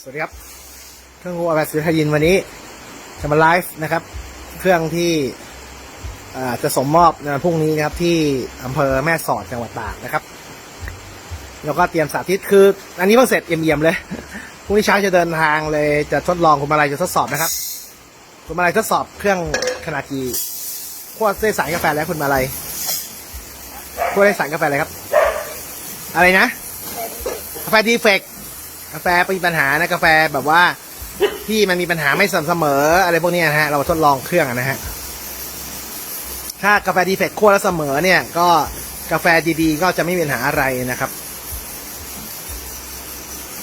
สวัสดีครับ เครื่องวัวแบสทยินวันนี้จะมาไลฟ์นะครับ เครื่องที่จะสมมอบในวันพรุ่งนี้นะครับที่อำเภอแม่สอดจังหวัดตากนะครับ แล้วก็เตรียมสาธิตคือ อันนี้เพิ่งเสร็จเอี่ยมๆเลยพรุ่งนี้เช้าจะเดินทางเลยจะทดลองคุณมาลัยจะทดสอบนะครับ คุณมาลัยทดสอบเครื่องขนาดกี่ขั้วได้สารกาแฟแล้วคุณมาลัยขั้วได้สารกาแฟอะไรครับ อะไรนะกาแฟดีเฟก กาแฟมีปัญหานะกาแฟแบบว่าที่มันมีปัญหาไม่สม่ำเสมอ อะไรพวกนี้นะฮะ เราทดลองเครื่องนะฮะ ถ้ากาแฟดีเฟกคั่วแล้วเสมอเนี่ย ก็กาแฟดีๆ ก็จะไม่มีปัญหาอะไรนะครับ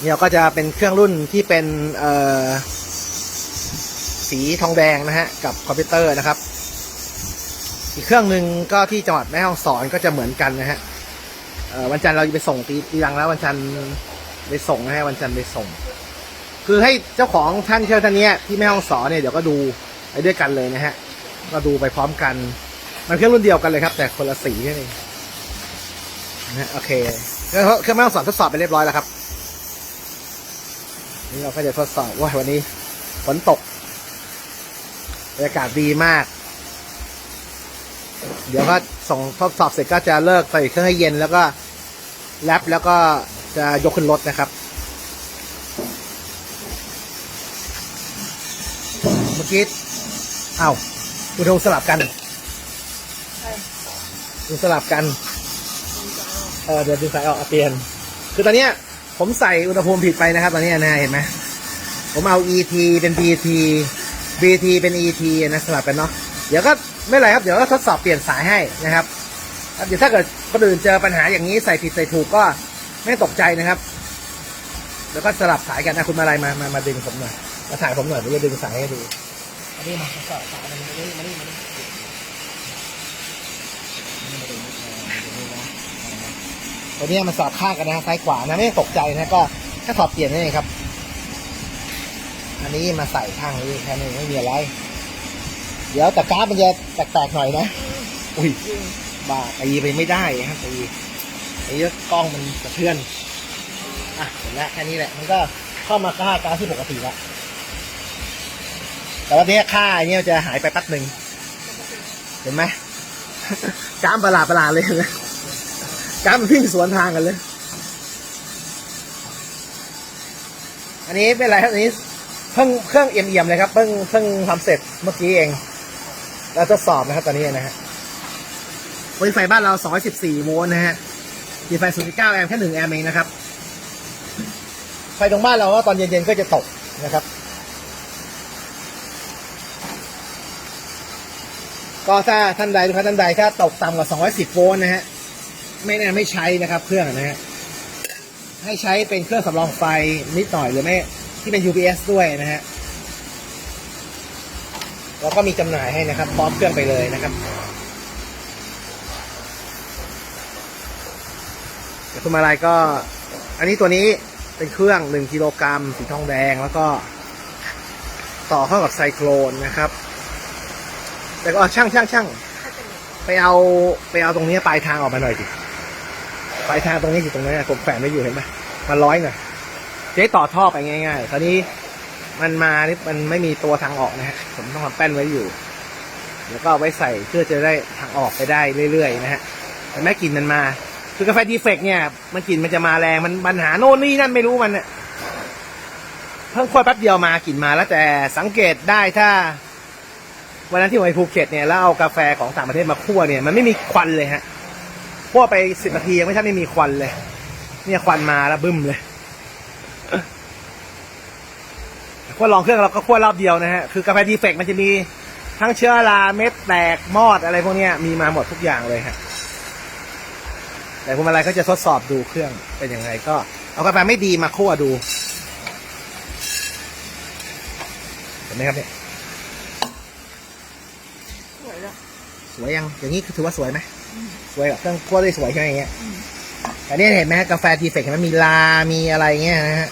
เนี่ยก็จะเป็นเครื่องรุ่นที่เป็นเอ่อสีทองแดงนะฮะ กับคอมพิวเตอร์นะครับ อีกเครื่องหนึ่งก็ที่จังหวัดแม่ฮ่องสอนก็จะเหมือนกันนะฮะวันจันทร์เราจะไปส่งตีตีรังแล้ววันจันทร์ ไปส่งนะฮะวันจันทร์ไปส่ง คือให้เจ้าของท่านเชื่อท่านเนี้ยที่แม่ห้องสอนเนี่ยเดี๋ยวก็ดูไปด้วยกันเลยนะฮะก็ดูไปพร้อมกัน มันเครื่องรุ่นเดียวกันเลยครับ แต่คนละสีแค่นั้นะฮะโอเคเครื่องเครื่องแม่ห้องสอนทดสอบไปเรียบร้อยแล้วครับนี่เราก็จะทดสอบว่าวันนี้ฝนตกบรรยากาศดีมาก เดี๋ยวก็ส่งทดสอบเสร็จก็จะเลิกใส่เครื่องให้เย็นแล้วก็แรปแล้วก็ จะยกขึ้นรถนะครับ เมื่อกี้อ้าวคุณทงสลับกันคุณสลับกันเออเดี๋ยวดึงสายออกเปลี่ยน คือตอนเนี้ย ผมใส่อุณหภูมิผิดไปนะครับ ตอนเนี้ยนะเห็นไหมผมเอา ET เป็น BT BT เป็น ET นะสลับกันเนาะเดี๋ยวก็ไม่ไรครับเดี๋ยวก็ทดสอบเปลี่ยนสายให้นะครับเดี๋ยวถ้าเกิดคนอื่นเจอปัญหาอย่างนี้ใส่ผิดใส่ถูกก็ ไม่ตกใจนะครับ แล้วก็สลับสายกันนะคุณมาอะไรมามามาดึงผมหน่อยมาถ่ายผมหน่อยผมจะดึงสายให้ดูอันนี้มาสอบสายมันมานี่มานี่มานี่ตัวนี้มันสอบข้างกันนะซ้ายขวานะไม่ต้องตกใจนะก็แค่ถอดเปลี่ยนนั่นเองครับ อันนี้มาใส่ข้างนี้แค่นี้ไม่มีอะไร เดี๋ยวแต่กราฟมันจะแตกๆหน่อยนะ อุ้ยบ้าตีไปไม่ได้ครับตี ตีแล้วกล้องมันกระเทือน อะเห็นแล้วแค่นี้แหละ มันก็เข้ามาค่ากาฟที่ปกติแล้วแต่ว่าเนี้ยค่าเนี้ยจะหายไปแป๊บหนึ่งเห็นไหมกรามประหลาดประหลาดเลยนะกรามมันวิ่งสวนทางกันเลย อันนี้เป็นไรครับอันนี้เพิ่งเครื่องเอี่ยมๆเลยครับ เพิ่งเพิ่งทำเสร็จเมื่อกี้เอง เราทดสอบนะครับตอนนี้นะฮะไฟบ้านเรา 214 โวลต์นะฮะ มีไฟ 0.9 แอมป์แค่ 1 แอมป์เองนะครับ ไฟตรงบ้านเราก็ตอนเย็นๆก็จะตกนะครับก็ถ้าท่านใดลูกค้าท่านใดถ้าตกต่ำกว่า 210 โวลต์นะฮะ ไม่แนะนำไม่ใช้นะครับ เครื่องนะฮะ ให้ใช้เป็นเครื่องสำรองไฟนิดหน่อยหรือไม่ที่เป็น UPS ด้วยนะฮะ แล้วก็มีจำหน่ายให้นะครับ พร้อมเครื่องไปเลยนะครับเดี๋ยว คุณมาลายก็ อันนี้ตัวนี้เป็นเครื่องหนึ่งกิโลกรัมสีทองแดงแล้วก็ ต่อเข้ากับไซโครนนะครับ แต่ก็ช่างช่างช่างไปเอาไปเอาตรงนี้ปลายทางออกมาหน่อยดิปลายทางตรงนี้อยู่ตรงนี้นผมแฝงไม่อยู่เห็นไหมมันร้อยหน่อยจะได้ต่อท่อไปง่ายๆคราวนี้มันมานี่มันไม่มีตัวทางออกนะฮะผมต้องทำแป้นไว้อยู่ แล้วก็เอาไว้ใส่เพื่อจะได้ทางออกไปได้เรื่อยๆนะฮะแต่แม่กินมันมา คือกาแฟดีเฟกเนี่ย มันกลิ่นมันจะมาแรงมันปัญหาโน่นนี่นั่นไม่รู้มันเพิ่งคั่วแป๊บเดียวมากลิ่นมาแล้วแต่สังเกตได้ถ้า วันนั้นที่ผมไปภูเก็ตเนี่ยแล้วเอากาแฟของต่างประเทศมาคั่วเนี่ยมันไม่มีควันเลยฮะคั่วไปสิบนาทียังไม่ใช่ไม่มีควันเลย เนี่ยควันมาแล้วบึ้มเลยคั่วลองเครื่องเราก็คั่วรอบเดียวนะฮะคือกาแฟดีเฟกมันจะมีทั้งเชื้อราเม็ดแตกมอดอะไรพวกนี้มีมาหมดทุกอย่างเลยฮะ แต่คุณอะไรก็จะทดสอบดูเครื่องเป็นยังไงก็ เอากาแฟไม่ดีมาคั่วดูเห็นไหมครับเนี่ยสวยเลยสวยยังอย่างนี้คือถือว่าสวยไหมสวยแบบเครื่องคั่วได้สวยใช่ไหมอย่างเงี้ยแต่นี่เห็นไหมกาแฟดีเฟกต์เห็นไหมมีลา มีอะไรเงี้ยนะฮะ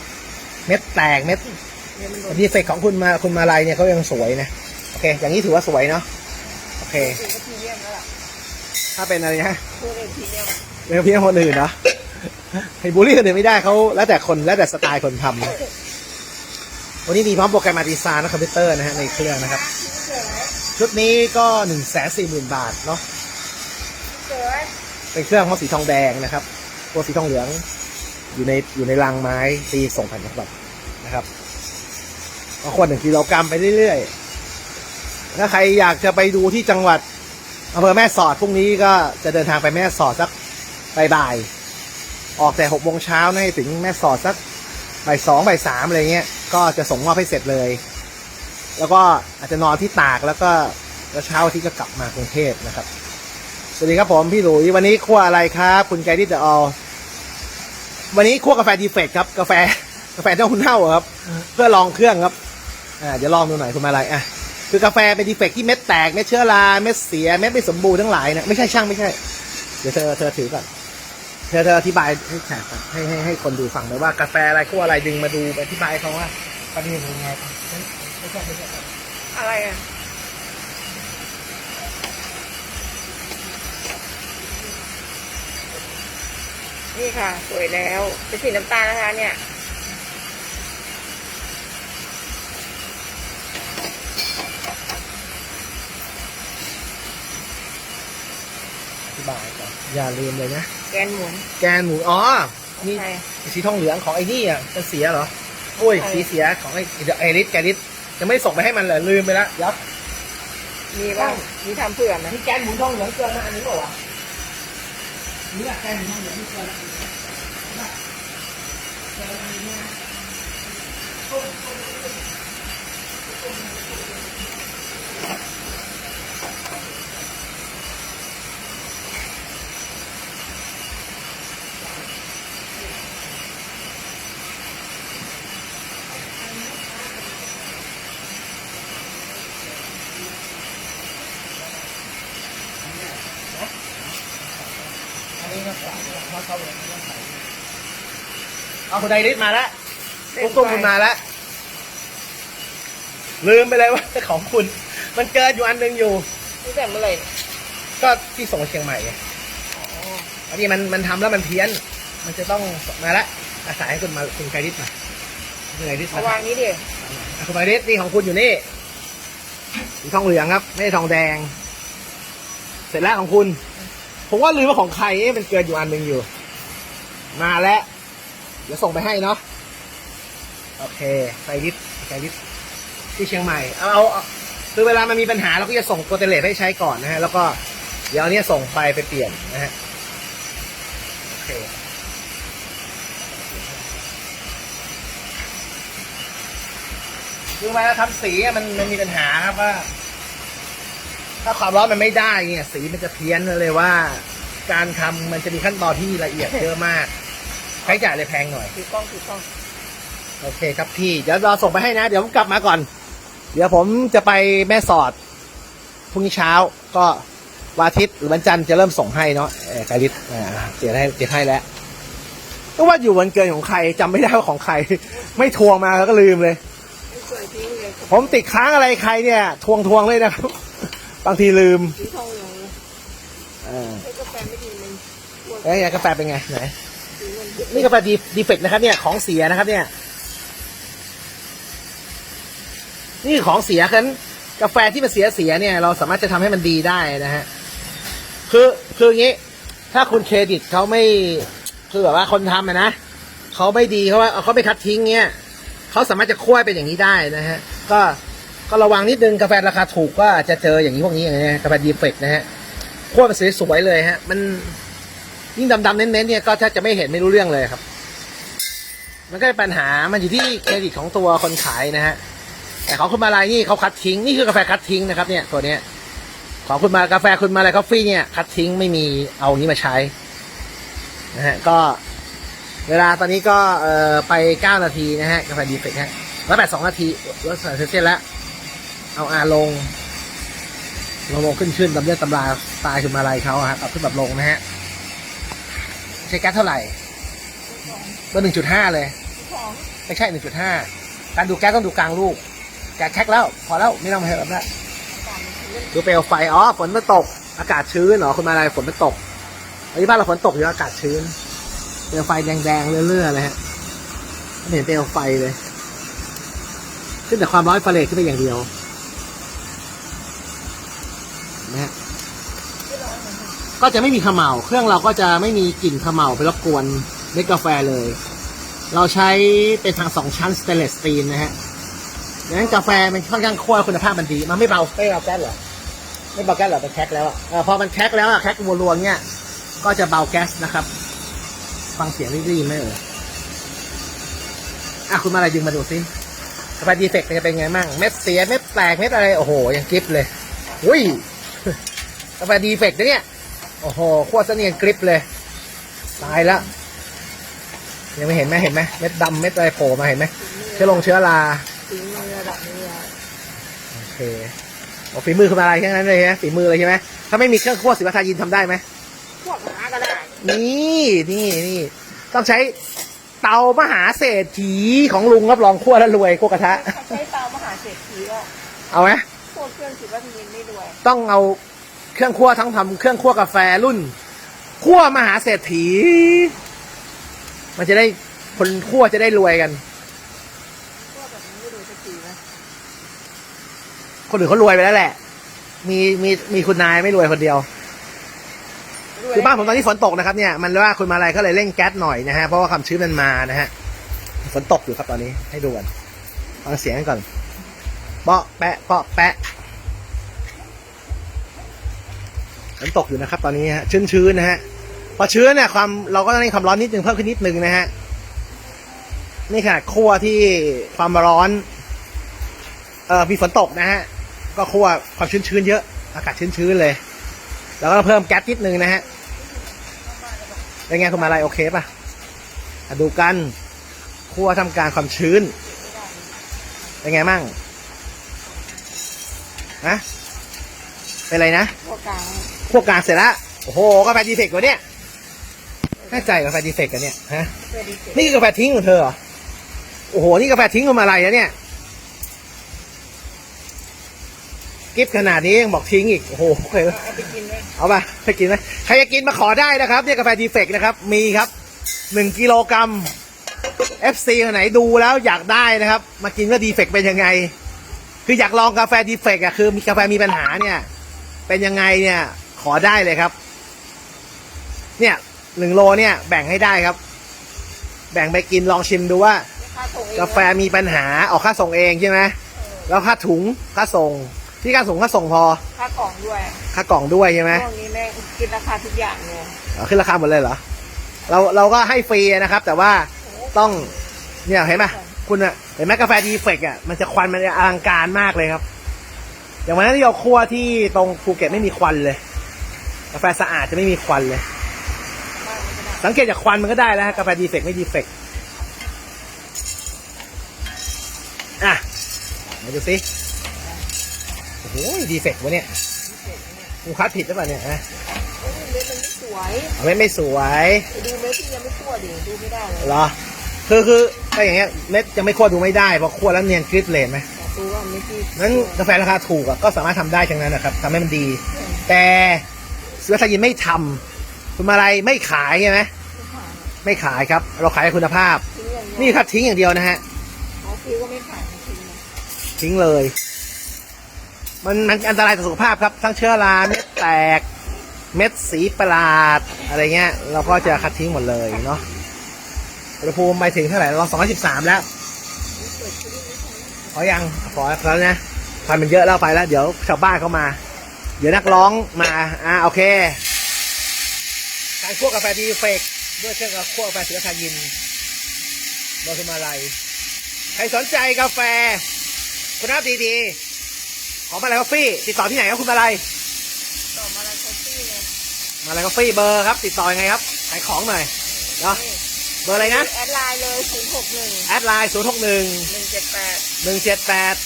เม็ดแตกเม็ดดีเฟกต์ของคุณมาคุณมาลายเนี่ยเขายังสวยนะโอเค อย่างนี้ถือว่าสวยเนาะโอเคสีก็พรีเมียมแล้วถ้าเป็นอะไรฮะ พวกเองพรีเมียมเพียงคนอื่นเนาะให้บูลลี่คนอื่นไม่ได้เขาแล้วแต่คนแล้วแต่สไตล์คนทำวันนี้มีพร้อมโปรแกรมอาร์ติซานและคอมพิวเตอร์นะฮะในเครื่องนะครับ ชุดนี้ก็หนึ่งแสนสี่หมื่นบาทเนาะเป็นเครื่องพร้อมสีทองแดงนะครับ ตัวสีทองเหลืองอยู่ในอยู่ในรังไม้ตีส่งแผ่นฉบับนะครับก็ควรหนึ่งกิโลกรัมไปเรื่อยๆถ้าใครอยากจะไปดูที่จังหวัดอำเภอแม่สอดพรุ่งนี้ก็จะเดินทางไปแม่สอดสัก บ่ายๆออกแต่หกโมงเช้านะให้ถึงแม่สอดสักบ่ายสองบ่ายสามอะไรเงี้ยก็จะส่งมอบให้เสร็จเลย แล้วก็อาจจะนอนที่ตากแล้วก็แล้วเช้าอาที่ก็กลับมากรุงเทพนะครับ สวัสดีครับผมพี่หลุยวันนี้คั่วอะไรครับ คุณไกด์ที่เดอะออลวันนี้คั่วกาแฟดีเฟกครับกาแฟกาแฟเน่าเน่าๆครับ เพื่อลองเครื่องครับอ่าเดี๋ยวลองดูหน่อยคุณมาอะไรอะคือกาแฟเป็นดีเฟกที่เม็ดแตกเม็ดเชื้อราเม็ดเสียเม็ดไม่สมบูรณ์ทั้งหลายนะไม่ใช่ช่างไม่ใช่ เดี๋ยวเธอเธอถือก่อน เธอเธออธิบายให้แขกให้ให้ให้คนดูฟังหน่อยว่ากาแฟอะไรคั่วอะไรดึงมาดูอธิบายเขาว่าประเด็นเป็นยังไงไม่ใช่ไม่ใช่อะไรอะนี่ค่ะ สวยแล้วเป็นสีน้ำตาลนะคะ เนี่ยอธิบายก่อนอย่าลืมเลยนะ แกนหมุนแกนหมูอ๋อนี่ใช่ สีทองเหลืองของไอ้นี่อะจะเสียเหรอโอ้ยใช่ สีเสียของไอ้เดี๋ยวไอริสแกริสยังไม่ได้ส่งไปให้มันเลยลืมไปแล้วเดี๋ยวมีบ้างมีทำเผื่อไหมมีแกนหมุนทองเหลืองเกินนะอันนี้เปล่าวะนี่อะแกนหมุนทองเหลืองที่เกินนะอันนี้ก็ใส่เพราะเขาเลยไม่ต้องใส่เอา คุณไอริสมาแล้วปุ๊กตุ้มคุณมาแล้ว ลืมไปเลยว่าของคุณ มันเกินอยู่อันหนึงอยู่ตั้งแต่เมื่อไหร่เนี่ยก็ที่ส่งเชียงใหม่ไงอ๋ออันนี้มันมันทำแล้วมันเพี้ยน มันจะต้องมาละอาศัยให้คุณมาคุณไกริสมาคุณไกริสเอามาวางนี้ดิอะคุณไกริสนี่ของคุณอยู่นี่สีทองเหลืองครับ ไม่ใช่ทองแดง เสร็จแล้วของคุณ ผมว่าลืมว่าของใครเอ๊ะมันเกินอยู่อันหนึ่งอยู่ มาแล้ว เดี๋ยวส่งไปให้เนาะโอเคไกริสไกริสที่เชียงใหม่เอาเอาเอคือเวลามันมีปัญหาเราก็จะส่งโปรเตเลตให้ใช้ก่อนนะฮะแล้วก็เดี๋ยวเนี้ยส่งไปไปเปลี่ยนนะฮะโอเคคือเวลาทำสีมันมันมีปัญหาครับว่า ถ้าความร้อนมันไม่ได้เนี่ยสีมันจะเพี้ยนเลยว่า การทำมันจะมีขั้นตอนที่ละเอียดเยอะมาก ช้จ่ายเลยแพงหน่อยถือกล้องถือกล้องโอเคครับพี่เดี๋ยวเราส่งไปให้นะ เดี๋ยวผมกลับมาก่อน เดี๋ยวผมจะไปแม่สอดพรุ่งนี้เช้าก็วันอาทิตย์หรือวันจันทร์จะเริ่มส่งให้เนาะเออไกริสอ่าเดี๋ยวให้เดี๋ยวให้แล้วก็ว่าอยู่วันเกินของใครจำไม่ได้ว่าของใคร ไม่ทวงมาแล้วก็ลืมเลย ไม่สวยทิ้งเลยผมติดค้างอะไรใครเนี่ย ทวงทวงเลยนะครับ บางทีลืมสีทองเหลืองเออไอ้กาแฟไม่ดีมันควรเอ้ยกาแฟเป็นไงไหนสีมั นี่กาแฟดีดีเฟกนะครับ เนี่ยของเสียนะครับ เนี่ย นี่ของเสียกันกาแฟที่มันเสียเสียเนี่ย เราสามารถจะทำให้มันดีได้นะฮะคือคืออย่างนี้ ถ้าคุณเครดิตเขาไม่คือแบบว่าคนทำอะนะเขาไม่ดีเขาว่าเขาไปคัดทิ้งเนี่ยเขาสามารถจะคั่วเป็นอย่างนี้ได้นะฮะ ก็ก็ระวังนิดนึงกาแฟราคาถูกก็อาจจะเจออย่างนี้พวกนี้อย่างเงี้ยกาแฟดีเฟกนะฮะคั่วมันสวยๆเลยฮะ มัน ยิ่งดำๆเน้นๆเนี่ยก็แทบจะไม่เห็นไม่รู้เรื่องเลยครับ มันก็เป็นปัญหามันอยู่ที่เครดิตของตัวคนขายนะฮะแต่ของคุณมาลายนี่เขาคัดทิ้งนี่คือกาแฟคัดทิ้งนะครับ เนี่ยตัวเนี้ยของคุณมากาแฟคุณมาลายคอฟฟี่เนี่ยคัดทิ้งไม่มีเอาอย่างนี้มาใช้นะฮะก็เวลาตอนนี้ก็เอ่อไปเก้านาทีนะฮะกาแฟดีเฟกฮะร้อยแปดสองนาทีรถเสร็จเสร็จแล้ว เอาอาลงลงลงขึ้นขึ้นตำเลือดตำราตล์คุณมาลายเขาอะครับเอาขึ้นแบบลงนะฮะ ใช้แก๊สเท่าไหร่เบอร์หนึ่งจุดห้าเลยของไม่ใช่หนึ่งจุดห้าการดูแก๊สต้องดูกลางลูกแก๊สแค็กแล้ว พอแล้วไม่ต้องมาเห็นแบบนั้นต่างมันเล่นดูเปลวไฟอ๋อฝนมันตก อากาศชื้นเหรอคุณมาอะไรฝนมันตกอันนี้บ้านเราฝนตกอยู่อากาศชื้นเปลวไฟแดงๆเรื่อยๆเลยฮะไม่เห็นเปลวไฟเลยขึ้นแต่ความร้อนไฟเรทขึ้นไปอย่างเดียวนะฮะ ก็จะไม่มีขมเหลาเครื่องเราก็จะไม่มีกลิ่นขมเหลาไปรบกวนเม็ดกาแฟเลย เราใช้เป็นทางสองชั้นสเตนเลสสตีลนะฮะดังนั้นกาแฟมันค่อนข้างคั่วคุณภาพมันดี มันไม่เบาไม่เบาแก๊สเหรอไม่เบาแก๊สเหรอเป็นแคกแล้วอะเออพอมันแคกแล้วอะแคกรัวๆเนี่ยก็จะเบาแก๊สนะครับ ฟังเสียงได้ยินไหมเอออะคุณมาอะไรดึงมาดูสิกาแฟดีเฟกต์จะเป็นไงมั่งเม็ดเสียเม็ดแตกเม็ดอะไรโอ้โหยังกริปเลยอุ้ยกาแฟดีเฟกต์เนี่ย โอ้โหขั้วเสนียนกริปเลย ตายละ ยังไม่เห็นไหมเห็นไหมเม็ดดำเม็ดอะไรโผล่มาเห็นไหมเชื้อลงเชื้อราฝีมือระดับนี้อะโอเคโอ้ฝีมือคุณมาอะไรแค่นั้นเลยฮะฝีมือเลยใช่ไหมถ้าไม่มีเครื่องคั่วศิลปทายินทำได้ไหมพวกหมาก็ได้ นี่นี่นี่ต้องใช้เตามหาเศรษฐีของลุงรับรองคั่วแล้วรวยคั่วกระทะใช้เตามหาเศรษฐีก็เอาไหมพวกเครื่องสิบวัตถุไม่ด้วย ต้องเอา เครื่องคั่วทั้งทำเครื่องคั่วกาแฟรุ่นคั่วมหาเศรษฐี มันจะได้คนคั่วจะได้รวยกันพวแบบนี้ไม่ดูสักทีนะคนอื่นเขารวยไปแล้วแหละ มีมีมีคุณนายไม่รวยคนเดียวคือบ้านผมตอนนี้ฝนตกนะครับเนี่ยมันว่าคุณมาอะไรก็เลยเร่งแก๊สหน่อยนะฮะเพราะว่าความชื้นมันมานะฮะฝนตกอยู่ครับตอนนี้ให้ดูกันฟังเสียงกันก่อนเปาะแปะเปาะแปะ ฝนตกอยู่นะครับ ตอนนี้ฮะชื้นๆนะฮะพอชื้นเนี่ยความเราก็ต้องให้ความร้อนนิดนึงเพิ่มขึ้นนิดนึงนะฮะนี่ขนาดคั่วที่ความร้อนเอ่อมีฝนตกนะฮะก็คั่วความชื้นๆเยอะ อากาศชื้นๆเลย แล้วก็เพิ่มแก๊สนิดนึงนะฮะเป็นไงคุณมาลายโอเคป่ะอะดูกันคั่วทำการความชื้นเป็นไงมั่งนะเป็นไรนะพวกลาง คั่วกลางเสร็จแล้วโอ้โหกาแฟดีเฟกต์วะเนี่ยแน่ใจกาแฟดีเฟกต์กันเนี่ยฮะเพื่อดีเสร็จนี่คือกาแฟทิ้งของเธอเหรอโอ้โหนี่กาแฟทิ้งคุณมาลายแล้วเนี่ยกิฟขนาดนี้ยังบอกทิ้งอีกโอ้โหเคยเอาไปกินไหมเอาป่ะไปกินไหมใครจะกินมาขอได้นะครับเนี่ยกาแฟดีเฟกนะครับ มีครับหนึ่งกิโลกรัม FC คนไหนดูแล้วอยากได้นะครับ มากินว่าดีเฟกเป็นยังไง คืออยากลองกาแฟดีเฟกอะคือมีกาแฟมีปัญหาเนี่ย เป็นยังไงเนี่ย ขอได้เลยครับ เนี่ยหนึ่งโลเนี่ย แบ่งให้ได้ครับ แบ่งไปกินลองชิมดูว่าค่าส่งเองกาแฟมีปัญหาออกค่าส่งเองใช่ไหมแล้วค่าถุงค่าส่งที่ค่าส่งค่าส่งพอ ค่ากล่องด้วย ค่ากล่องด้วยใช่ไหมพวกนี้แม่งกินราคาทุกอย่างเลยอ๋อขึ้นราคาหมดเลยเหรอ เราเราก็ให้ฟรีนะครับ แต่ว่าต้องเนี่ยเห็นไหมคุณอะเห็นไหมกาแฟดีเฟกอะมันจะควันมันจะอลังการมากเลยครับ อย่างวันนั้นที่เราคั่วที่ตรงภูเก็ตไม่มีควันเลย กาแฟสะอาดจะไม่มีควันเลยบ้านมันก็ได้สังเกตจากควันมันก็ได้แล้วฮะกาแฟดีเฟกไม่ดีเฟกอะมาดูสิโอ้โหดีเฟกวะเนี่ยกูคัดผิดหรือเปล่าเนี่ยฮะโอ้ยเม็ดมันไม่สวยเอาไม่ไม่สวยไปดูเม็ดที่ยังไม่ทั่วดิดูไม่ได้เลยเหรอคือคือถ้าอย่างเงี้ยเม็ดจะไม่คั่วดูไม่ได้เพราะคั่วแล้วเนียนกริบเลยเห็นไหมแต่ดูว่ามันไม่ที่นั้นกาแฟราคาถูกอะก็สามารถทำได้ทั้งนั้นนะครับทำให้มันดี แต่ ศิลปทยินไม่ทำคุณมาลัยไม่ขายใช่ไหมไม่ขายครับ เราขายคุณภาพ นี่ครับทิ้งอย่างเดียวนะฮะซื้อก็ไม่ขายทิ้งนะทิ้งเลย มันมันอันตรายต่อสุขภาพครับ ทั้งเชื้อราเม็ดแตก เม็ดสีประหลาด อะไรเงี้ย เราก็จะคัดทิ้งหมดเลยเนาะอุณหภูมิไปถึงเท่าไหร่เราสองร้อยสิบสามแล้วขอยังขอแล้วนะควันมันเยอะแล้วไปแล้ว เดี๋ยวชาวบ้านเข้ามา เดี๋ยวนักร้องมา อ่าโอเค การคั่วกาแฟดีเฟกด้วยเครื่องคั่วกาแฟเสือทายินโรสมาลัยใครสนใจกาแฟ คุณภาพดีๆ ของมาลายกาแฟติดต่อที่ไหนครับคุณมาลายต่อมาลายกาแฟมาลายกาแฟเบอร์ครับ ติดต่อยังไงครับขายของหน่อยเนาะเบอร์อะไรนะ แอดไลน์เลย061แอดไลน์061 178 178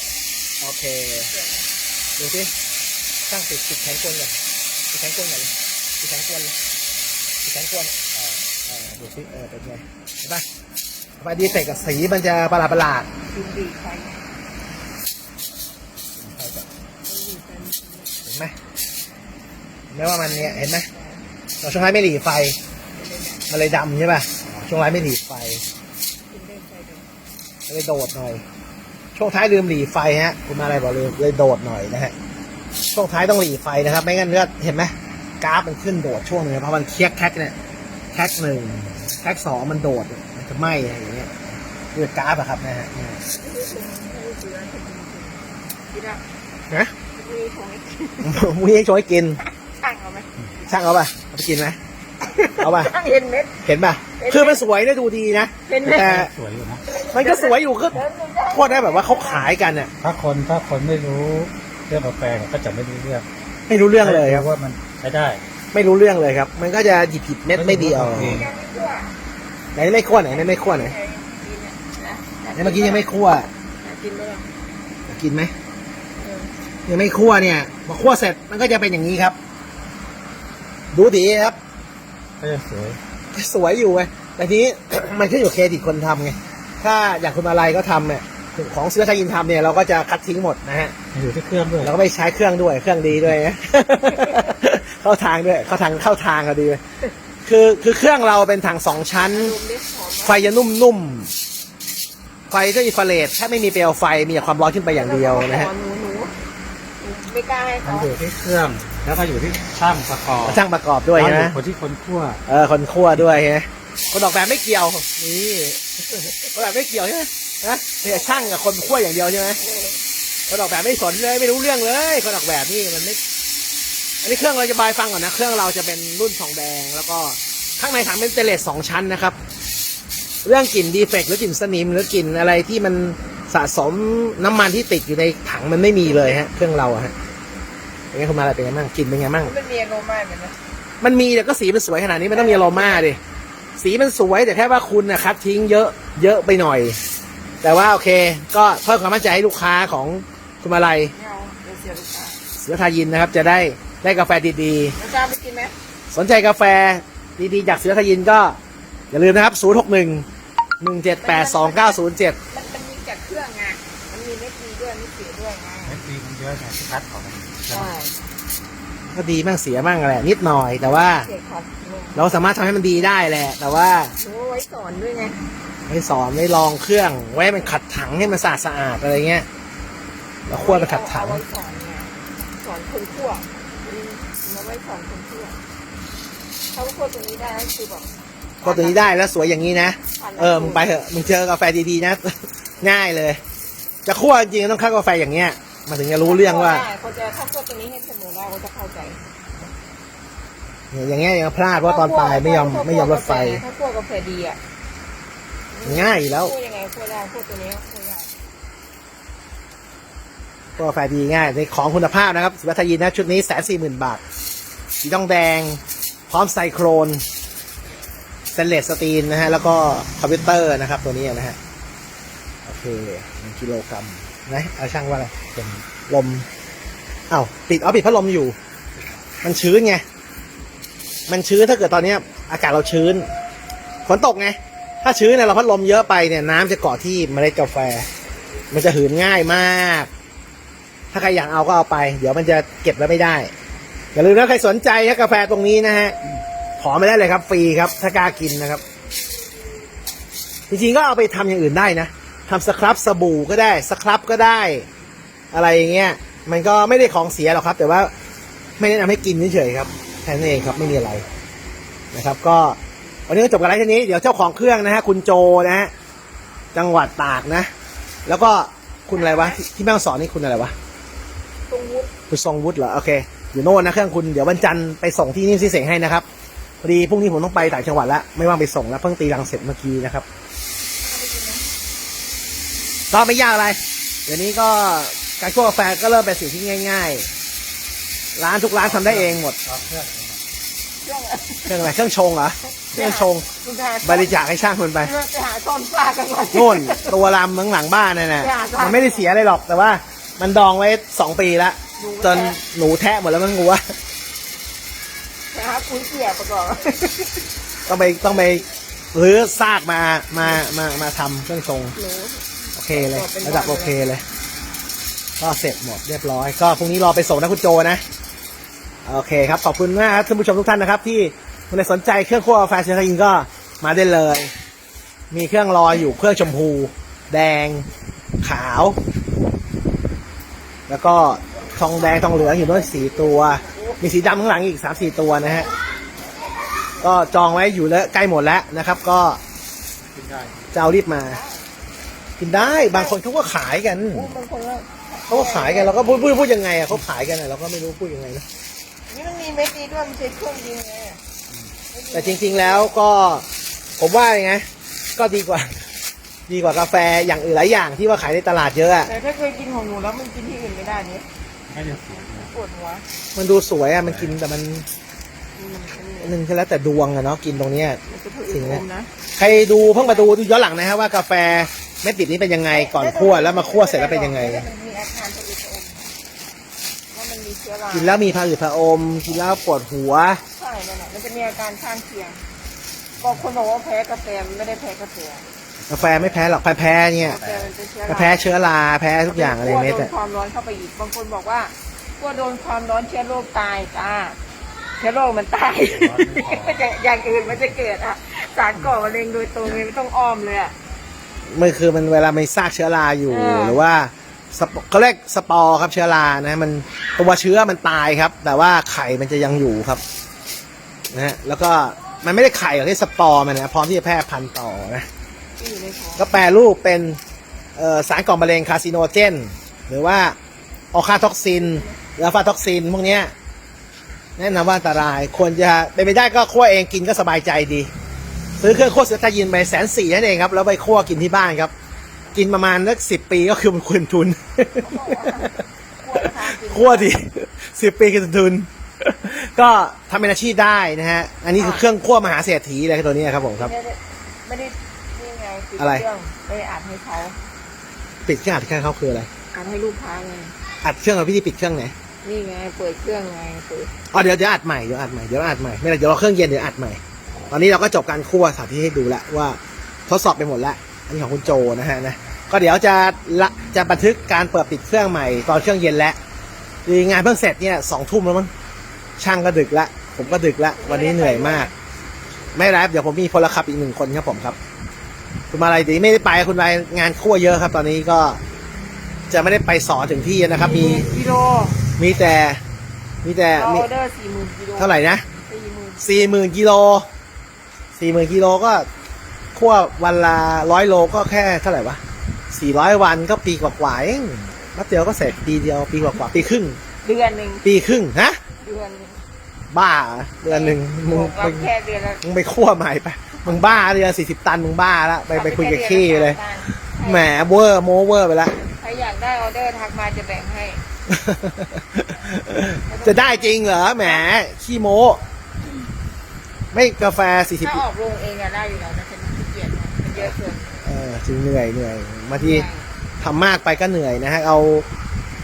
2907 2907 โอเค ดูสิสร้างติดติดแขนกลนก่อนติดแขนกลนก่อนเลยติดแขนกลนเลยติดแขนกวนดูสิเออเป็นไงเห็นปะฟดีแต่กับสีมันจะประหลาดประหลาดเห็นไหมไม่ว่ามันเนี่ยเห็นไหมเราช่วงท้ไม่หลีไฟ มันเลยดำใช่ป่ะช่วงท้ไม่หลีไฟมันเลยโดดหน่อย ช่วงท้ายลืมหลีไฟฮะ คุณมาอะไรบอกเลยเลยโดดหน่อยนะฮะ ช่วงท้ายต้องหลีไฟนะครับ ไม่งั้นเลือดเห็นไหมกราฟมันขึ้นโดดช่วงหนึงเพราะมันเคียกแคกเนี่ยแคกหนึ่งแคกสองมันโดดมันจะไหม้อะไรอย่างเงี้ยเลือดกราฟอะครับนะฮะคิดว่านะมีของให้กินมุ้ยให้โชว์ให้กินช่างเอาไหมช่างเอาป่ะเอาไปกินไหมเอาป่ะช่างเห็นเม็ดเห็นป่ะคือมันสวยได้ดูดีนะเห็นเม็ดแต่สวยอยู่นะ มันก็สวยอยู่คือโคตรได้แบบว่าเขาขายกันเนี่ยถ้าคนถ้าคนไม่รู้เรื่องกาแฟเขาก็จะไม่รู้เรื่องไม่รู้เรื่องเลยครับว่ามันใช้ได้ ไม่รู้เรื่องเลยครับ มันก็จะหยิบผิดเม็ดไม่ดีเอาโอเคยังไม่คั่วไหนไม่คั่วไหนไม่คั่วไหนกินเนี่ยนะไหนเมื่อกี้ยังไม่คั่วอยากกินไหมล่ะกินไหมเออยังไม่คั่วเนี่ยพอคั่วเสร็จมันก็จะเป็นอย่างนี้ครับ ดูดีครับก็จะสวยสวยอยู่ไงแต่ทีนี้มันขึ้นอยู่เครดิตคนทำไง ถ้าอย่างคุณอะไรก็ทำเนี่ยของเสื้อชายินทำเนี่ยเราก็จะคัดทิ้งหมดนะฮะอยู่ที่เครื่องด้วยเราก็ไม่ใช้เครื่องด้วยเครื่องดีด้วยนะเข้าทางด้วยเข้าทางเข้าทางก็ดีคือคือเครื่องเราเป็นถังสองชั้นดมดิหอมไฟจะนุ่มๆไฟก็อินฟราเรดถ้าไม่มีเปลวไฟมีแต่ความร้อนขึ้นไปอย่างเดียวนะฮะหนูหนูหนูไม่กล้าให้มัเขานอยู่ที่เครื่องแล้วก็อยู่ที่ช่างประกอบช่างประกอบด้วยแล้วอนะยู่คนที่คนคั่วเออคนคั่วด้วยฮะคนออกแบบไม่เกี่ยวนี่ คนออกแบบไม่เกี่ยวใช่ไหมนะเนี่ยช่างกับคนคั่วอย่างเดียวใช่ไหมคนออกแบบไม่สนเลยไม่รู้เรื่องเลยคนออกแบบนี่มันไม่อันนี้เครื่องเราจะบายฟังก่อนนะเครื่องเราจะเป็นรุ่นทองแดง แล้วก็ข้างในถังเป็นสเตนเลสสองชั้นนะครับ เรื่องกลิ่นดีเฟกต์หรือกลิ่นสนิมหรือกลิ่นอะไรที่มันสะสมน้ำมันที่ติดอยู่ในถังมันไม่มีเลยฮะ เครื่องเราอะฮะเป็นไงคุณมาอะไรเป็นไงบ้างกลิ่นเป็นไงบ้างมันมีอารมณ์มากเหมือนกันมันมีแต่ก็สีมันสวยขนาดนี้มันต้องมีอโรมาดิ สีมันสวยแต่แค่ว่าคุณนะคัดทิ้งเยอะเยอะไปหน่อย แต่ว่าโอเค ก็เพิ่มความมั่นใจให้ลูกค้าของคุณมาลัยไม่เอาเดี๋ยวเสียลูกค้าเสือทายินนะครับ จะได้ได้กาแฟดีแล้วจะเอาไปกินไหมๆ สนใจกาแฟดีๆ จากเสือทายินก็ อย่าลืมนะครับ 0 6 1 1 7 8 2 9 0 7 มันมันมีจากเครื่องไงมันมีไม่ดีด้วยไม่เสียด้วยไง เม็ดดีมันเยอะไงที่คัดของมันใช่ ก็ดีมั่งเสียมั่งแหละนิดหน่อย แต่ว่า เสียครับลุงเราสามารถทำให้มันดีได้แหละ แต่ว่าหนูเอาไว้สอนด้วยไงไม่สอนไม่ลองเครื่อง ไว้ให้มันขัดถังให้มันสะอาดสะอาดอะไรเงี้ยแล้วคั่วไปขัดถัง เอาไว้สอนไงสอนคนคั่วอืมเอาไว้สอนคนคั่วเขาคั่วตรงนี้ได้ก็คือแบบก็ตัวนี้ได้แล้วสวยอย่างนี้นะ เออ มึงไปเถอะ มึงเจอกาแฟดีๆนะ ง่ายเลย จะคั่วจริงๆต้องคั่วกาแฟอย่างเงี้ย มันถึงจะรู้เรื่องว่าได้เขาจะถ้าคั่วตรงนี้ให้เสมอได้เขาจะเข้าใจอย่างเงี้ยยังพลาดเพราะตอนปลายไม่ยอมไม่ยอมลดไฟถ้าคั่วกาแฟดีอะง่ายอยู่แล้วคั่วยังไงคั่วได้คั่วตัวนี้คั่วได้คั่วกาแฟดีง่ายในของคุณภาพนะครับสุวัฒยินนะชุดนี้แสนสี่หมื่นบาท สีทองแดง พร้อมไซโครนสเตนเลสสตีนนะฮะ แล้วก็คอมพิวเตอร์นะครับตัวนี้นะฮะ โอเคหนึ่งกิโลกรัม นะเอาช่างว่าอะไรเป็นลมอ้าวปิดเอาปิดพัดลมอยู่ มันชื้นไง มันชื้นถ้าเกิดตอนเนี้ยอากาศเราชื้นฝนตกไง ถ้าชื้นเนี่ยเราพัดลมเยอะไปเนี่ยน้ำจะเกาะที่เมล็ดกาแฟ มันจะหืนง่ายมาก ถ้าใครอยากเอาก็เอาไป เดี๋ยวมันจะเก็บไว้วไม่ได้ อย่าลืมนะใครสนใจนะกาแฟตรงนี้นะฮะ ขอไม่ได้เลยครับฟรีครับ ถ้ากล้ากินนะครับ จริงๆก็เอาไปทำอย่างอื่นได้นะ ทำสครับสบู่ก็ได้สครับก็ได้ อะไรอย่างเงี้ยมันก็ไม่ได้ของเสียหรอกครับ แต่ว่าไม่แนะนำให้กินเฉยๆครับแค่นั้นเองครับไม่มีอะไรนะครับ ก็วันนี้ก็จบกันแล้วทีนี้เดี๋ยวเจ้าของเครื่องนะฮะคุณโจนะฮะจังหวัดตากนะ แล้วก็คุณอะไรวะที่ที่แม่ฮ่องสอนนี่คุณอะไรวะตรงวุ้นคุณทรงวุฒิเหรอโอเคอยู่โน่นนะเครื่องคุณเดี๋ยววันจันทร์ไปส่งที่นี่ที่เสงให้นะครับพอดีพรุ่งนี้ผมต้องไปต่างจังหวัดแล้วไม่ว่างไปส่งแล้วเพิ่งตีรังเสร็จเมื่อกี้นะครับ ก็ไม่ยากอะไรเดี๋ยวนี้ก็การคั่วกาแฟก็เริ่มเป็นสิ่งที่ง่าย ๆ ร้านทุกร้านทำได้เองหมดเอาเครื่องเครื่องอะไรเครื่องอะไรเครื่องชงเหรอเครื่องชงคุณหาบริจาคให้ช่างคนไปไปหาซ่อนปลากันก่อน นู่นตัวลำเมืองหลังบ้านนั่นน่ะอย่าจ้ะมันไม่ได้เสียอะไรหรอกแต่ว่า มันดองไว้สองปีแล้วจนหนูแทะหมดแล้วมันงัวไปหาปุ๋ยเกี่ยประกอบต้องไปต้องไปรื้อซากมามามามาทำเครื่องชง หนูโอ เคเลยเป็นระดับวันเลยโอเคเลย ก็เสร็จหมดเรียบร้อย ก็พรุ่งนี้รอไปส่งนะคุณโจนะ โอเคครับ ขอบคุณมากครับท่านผู้ชมทุกท่านนะครับ ที่คนใดสนใจเครื่องคั่วกาแฟเชนคาอินก็มาได้เลย มีเครื่องรออยู่เครื่องชมพู แดง ขาว แล้วก็ทองแดงทองเหลืองอยู่ด้วยสี่ตัว มีสีดำข้างหลังอีกสามสี่ตัวนะฮะก็จองไว้อยู่แล้วใกล้หมดแล้วนะครับ ก็กินได้จะเอารีบมา กินได้บางคนเขาก็ขายกันอู้บางคนว่าเขาก็ขายกันเราก็พูดพูดพูดยังไงอะเขาขายกันอะเราก็ไม่รู้พูดยังไงนะนี่มันมีเม็ดนี้ด้วยมันใช้เครื่องยิงไงแต่จริง ๆแล้วก็ผมว่าไงก็ดีกว่า ดีกว่ากาแฟอย่างอื่นหลายอย่างที่ว่าขายในตลาดเยอะอะแต่ถ้าเคยกินของหนูแล้วมันกินที่อื่นไม่ได้เนี่ยไม่จะสวยนะปวดหัวมันดูสวยอะมันกินแต่มันมันมันนึงก็แล้วแต่ดวงอะเนาะกินตรงเนี้ยมันจะผืนอมนะใครดูเพิ่งมาดูดูย้อนหลังนะฮะว่ากาแฟเม็ดติดนี้เป็นยังไงก่อนคั่วแล้วมาคั่วเสร็จแล้วเป็นยังไงมันมีอาการผอืดผอมว่ามันมีเชื้อรากินแล้วมีผะอืดผะอมกินแล้วปวดหัว ใช่นั่นแหละมันจะมีอาการข้างเคียงบอกคนบอกว่าแพ้กาแฟมันไม่ได้แพ้กาแฟกาแฟไม่แพ้หรอกแพ้แพ้เนี่ยกาแฟมันเป็นเชื้อราแพ้เชื้อราแพ้ทุกอย่างอะไรเม็ดกลัวโดอะนความร้อนเข้าไปอีกบางคนบอกว่ากลัวโดนความร้อนเชื้อโรคตายจ้าเชื้อโรคมันตายมันจะอย่างอื่นมันจะเกิดอะสารก่อมะเร็งโดยตรงเลยไม่ต้องอ้อมเลยอะ มันคือมันเวลามันซากเชื้อราอยู่เออ หรือว่าสปเขาเรียกสปอร์ครับเชื้อรานะมันตัวเชื้อมันตายครับ แต่ว่าไข่มันจะยังอยู่ครับนะฮะแล้วก็มันไม่ได้ไข่หรอกที่สปอร์มันนะพร้อมที่จะแพร่พันธุ์ต่อนะ ที่อยู่ในท้องก็แปรรูปเป็นเอ่อสารก่อมะเร็งคาซิโนเจน หรือว่าออคาท็อกซินหรืออัลฟาท็อกซิน พวกเนี้ยแนะนำว่าอันตราย ควรจะเป็นไปได้ก็คั่วเองกินก็สบายใจดี ซื้อเครื่องคั่วเสือตายินไปแสนสี่นั่นเองครับ แล้วไปคั่วกินที่บ้านครับ กินประมาณสักสิบปีก็คือมันคืนทุน คั่วทีสิบปีคืนทุน ก็ทำเป็นอาชีพได้นะฮะ อันนี้คือเครื่องคั่วมหาเศรษฐีเลยตัวเนี้ยครับผมครับ ไม่ได้ไม่ได้นี่ไงปิดอะไร เครื่องไม่ได้อัดให้เขาปิดเครื่องอัดเครื่องเขาคืออะไร อัดให้ลูกค้าไงอัดเครื่องเราพี่ที่ปิดเครื่องไหน นี่ไงเปิดเครื่องไงเปิดอ๋อเดี๋ยวเดี๋ยวอัดใหม่เดี๋ยวอัดใหม่เดี๋ยวอัดใหม่ไม่เป็นไรเดี๋ยวรอเครื่องเย็นเดี๋ยวอัดใหม่ต อนนี้เราก็จบการคั่วสาธิตให้ดูแล้วว่าทดสอบไปหมดแล้วอันนี้ของคุณโจนะฮะนะก็เดี๋ยวจะละจะบันทึกการเปิดปิดเครื่องใหม่ตอนเครื่องเย็นแล้วคืองานเพิ่งเสร็จเนี่ยสองทุ่มแล้วมั้งช่างก็ดึกละผมก็ดึกละวันนี้เหนื่อยมาก ไม่เป็นไรครับเดี๋ยวผมมีพลขับอีกหนึ่งคนครับผมครับคุณมาอะไรดีไม่ได้ไปคุณไปงานคั่วเยอะครับ ตอนนี้ก็จะไม่ได้ไปสอนถึงที่นะครับ มีกิโลมีแต่มีแต่เรามีออเดอร์สี่หมื่นกิโลเท่าไหร่นะสี่หมื่นสี่หมื่นกิโล สี่หมื่นกิโลก็คั่ววันละร้อยโลก็แค่เท่าไหร่วะสี่ร้อยวันก็ปีกว่าๆเองแป๊บเดียวก็เสร็จปีเดียวปีกว่าๆปีครึ่ง เดือนหนึ่งปีครึ่งฮะเดือนหนึ่งบ้าเหรอเดือนหนึ่งมึงบวกไปรับแค่เดือนละมึงไปคั่วใหม่ไปมึงบ้าเดือนสี่สิบตันมึงบ้าละไปไปคุยกับขี้เลย แหมเวอร์โมเวอร์ไปละ ใครอยากได้ออเดอร์ทักมาจะแบ่งให้ จะได้จริงเหรอแหมขี้โม ไม่กาแฟสี่สิบถ้าออกโรงเองอะได้อยู่แล้วนะฉันขี้เกียจนะมันเยอะเกินเออจริงเหนื่อยเหนื่อยบางทีทำมากไปก็เหนื่อยนะฮะเอา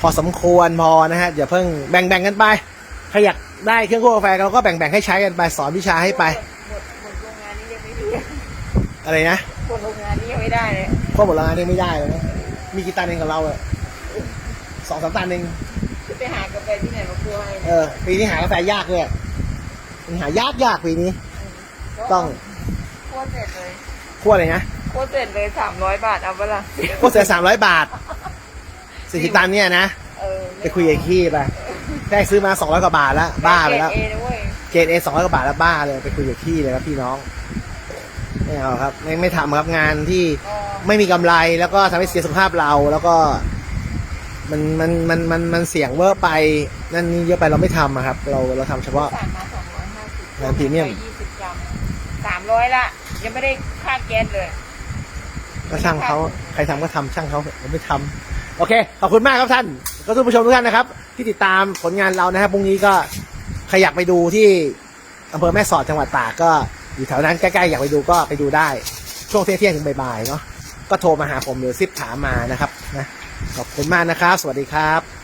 พอสมควรพอนะฮะอย่าเพิ่งแบ่งแบ่งกันไปใครอยากได้เครื่องคั่วกาแฟเราก็แบ่งแบ่งให้ใช้กันไปสอนวิชาให้ไปหมดหมดโรงงานนี้ยังไม่ดีอะไรนะ หมดโรงงานนี้ยังไม่ได้เลยคั่วหมดแล้วงานยังไม่ได้เลยนะมีกี่ตันเองกับเราอะสองสามตันเอง จะไปหากาแฟที่ไหนมาคั่วให้เออปีนี้หากาแฟยากเลย มันหายากยากปีนี้ ต้องคั่วเสร็จเลยคั่วเลยนะคั่วเสร็จเลยสามร้อยบาทเอาเปะล่าคั่วเสียสามร้อยบาทสี่สิบตันเนี่ยนะเออไปคุยกับขี้ไปแรกซื้อมาสองร้อยกว่าบาทแล้วบ้าไปแล้ว เกรดเอนะเว้ยเกรดเอสองร้อยกว่าบาทแล้วบ้าเลยไปคุยกับพี่เลยครับพี่น้องไม่เอาครับ ไม่ไม่ทำครับงานที่อ๋อไม่มีกำไรแล้วก็ทำให้เสียสุขภาพเราแล้วก็มันมันมันมันมันเสี่ยงเวอร์ไปนั่นนี่เยอะไปเราไม่ทำอะครับ เราเราทำเฉพาะสั่งมาสองร้อยห้าสิบ งานพรีเมียม ยี่สิบกรัมสามร้อยละ ยังไม่ได้ค่าแก๊สเลย ก็ช่างเขาใครทำก็ทำช่างเขาเราไม่ทำโอเค ขอบคุณมากครับท่านก็ทุกผู้ชมทุกท่านนะครับ ที่ติดตามผลงานเรานะครับพรุ่งนี้ก็ใครอยากไปดูที่อำเภอแม่สอดจังหวัดตากก็อยู่แถวนั้นใกล้ๆอยากไปดูก็ไปดูได้ ช่วงเที่ยงๆถึงบ่ายๆเนาะก็โทรมาหาผมหรือซิปถามมานะครับนะขอบคุณมากนะครับ สวัสดีครับ